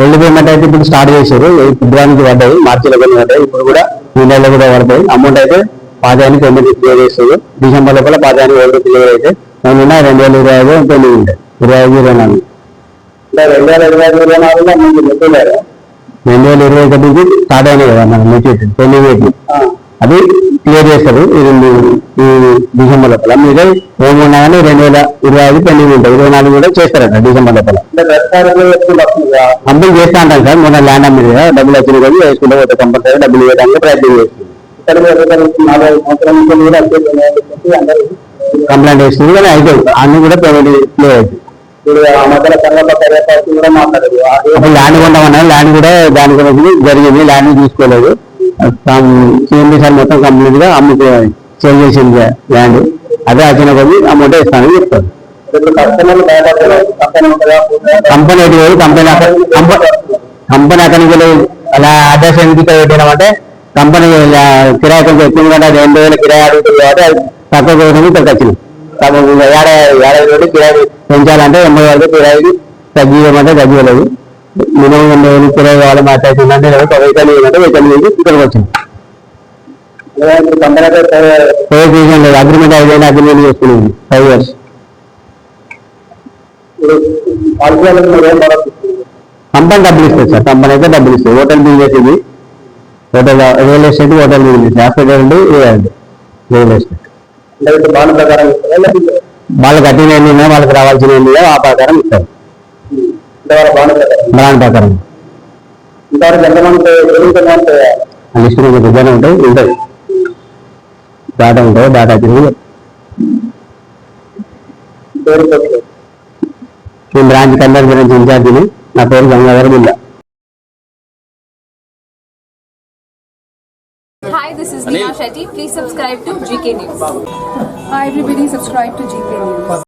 రెండు పేమెంట్ అయితే ఇప్పుడు స్టార్ట్ చేశారు. ఫిబ్రవరికి పడ్డాయి. మార్చిలో కొన్ని పడ్డాయి. ఇప్పుడు కూడా ఈ నెలలో కూడా పడతాయి. అమౌంట్ అయితే పాదానికి ఎనిమిది క్లియర్ చేస్తారు. డిసెంబర్ లోపల పాదానికి ఒకటి క్లియర్ అయితే రెండు వేల ఇరవై ఐదు పెళ్ళి ఉంటాయి ఇరవై ఐదు ఇరవై నాలుగు. రెండు వేల ఇరవై ఐదు ఇరవై నాలుగులో రెండు వేల ఇరవై ఒకటికి స్టార్ట్ అయినాయి కదా మన మెచ్యూరిటీ పెళ్ళి. అది క్లియర్ చేస్తారు ఈ రెండు ఈ డిసెంబర్ లోపల. మీద ఏమున్నా కానీ రెండు వేల ఇరవై ఐదు పెండింగ్ ఉంటాయి ఇరవై నాలుగు కూడా చేస్తారట డిసెంబర్ లోపల. కంపెనీ చేస్తా అంటాం సార్. మొన్న ల్యాండ్ అమ్మింది కదా డబ్బులు వచ్చిన కొద్ది వేసుకుంటే పోతే కంపల్సరీ డబ్బులు ఇవ్వడానికి ప్రయత్నం చేస్తుంది కంప్లైంట్ వేస్తుంది కానీ అయితే అన్ని కూడా పేమెంట్ క్లియర్ అవుతుంది ల్యాండ్ కొంటామన్నా ల్యాండ్ కూడా దాని గురించి జరిగింది. ల్యాండ్ తీసుకోలేదు సిఎండి సార్ మొత్తం కంప్లీట్గా అమ్ముకో సేల్ చేసింది ల్యాండ్. అదే వచ్చిన కొద్ది అమౌంట్ ఇస్తానని చెప్తారు. కంపెనీ ఎటు పోయి కంపెనీ కంపెనీ అక్కడికి వెళ్ళి అలా అడ్రస్ ఎందుకు పెట్టినామంటే కంపెనీ కిరాయి కొంచెం ఎక్కువ కంటే రెండు వేల కిరాయి అడుగుతుంది కాబట్టి అది తక్కువ పోయినది ఇక్కడికి వచ్చింది. తక్కువ ఏడాది ఏడాది కిరాయి పెంచాలంటే ఎనభై వరకు కిరాయికి తగ్గియమంటే తగ్గియలేదు. మినిమం ఎనభై వేలు కిరాయి కావాలి మాట్లాడుతుందంటే వెహికల్ ఇవ్వమంటే వెహికల్ నుంచి ఇక్కడికి వచ్చింది లేదు అగ్రిమెంట్ ఐదేళ్ళు అగ్రిమెంట్ చేసుకునేది ఫైవ్ ఇయర్స్ కంపెనీ డబ్బులు ఇస్తుంది సార్ కంపెనీ అయితే డబ్బులు ఇస్తుంది హోటల్ బిల్ ఇది hotel real estate hotel business hospital అండి రియల్ ఎస్టేట్ వాళ్ళు కట్టిన వాళ్ళకి రావాల్సిన ఎన్ని ఆ ప్రకారం ఇస్తారు. బాండ్ ప్రకారం లిస్ట్ దగ్గర ఉంటాయి ఉంటాయి డాటా ఉంటాయి డాటా తిరిగి నేను బ్రాంచ్ కండక్ట్ గురించి ఇన్ఛార్జిని నా పేరు గంగాధర బిల్ల Hi, this is Neha Shetty. Please subscribe to GK News. Hi everybody, subscribe to GK News.